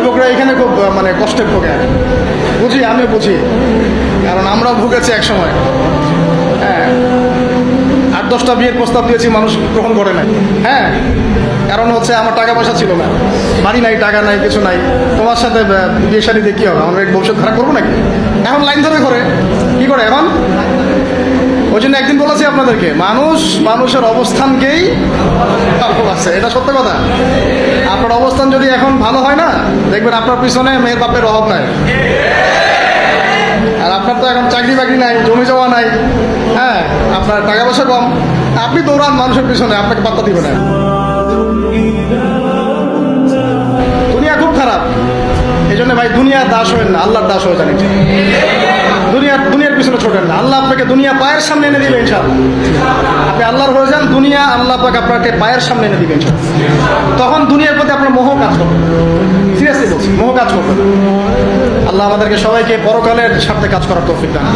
যুবকরা এখানে খুব মানে কষ্টে ভোগে বুঝি? আমি বুঝি। কারণ আমরাও ভুগেছি এক সময়। হ্যাঁ। আট দশটা বিয়ের প্রস্তাব দিয়েছি, মানুষ গ্রহণ করে নাই। হ্যাঁ। কারণ হচ্ছে আমার টাকা পয়সা ছিল না। বাড়ি নাই, টাকা নাই, কিছু নাই। তোমার সাথে বিয়ে দিয়ে কি হবে? আমরা ভবিষ্যৎ খারাপ করব নাকি? এখন লাইন ধরে করে কি করে এখন? ওই জন্য একদিন বলেছি আপনাদেরকে, মানুষ মানুষের অবস্থানকেই আছে এটা সত্য কথা। আপনার অবস্থান যদি এখন ভালো হয় না, দেখবেন আপনার পিছনে মেয়ের বাপের অভাব নাই। আর আপনার তো এখন চাকরি বাকরি নাই, জমি জমা নাই হ্যাঁ আপনার টাকা পয়সা কম। আপনি দৌড়ান মানুষের পিছনে, আপনাকে পাত্তা দিবে না। দুনিয়া খুব খারাপ। এই জন্য ভাই দুনিয়ার দাস হবেন না, আল্লাহর দাস হয়ে জানি দুনিয়ার দুনিয়ার পিছনে ছোটেন না। আল্লাহ আপনাকে দুনিয়া পায়ের সামনে এনে দিবে ইনশাআল্লাহ। আপনি আল্লাহর হয়ে যান দুনিয়া আল্লাহ পাক আপনাকে পায়ের সামনে এনে দিবেন। তখন দুনিয়ার প্রতি আপনার মোহ কাজ করবে। সিরিয়াসলি বলছি, মোহ কাজ করবে। আল্লাহ আমাদেরকে সবাইকে পরকালের স্বার্থে কাজ করার তৌফিক দান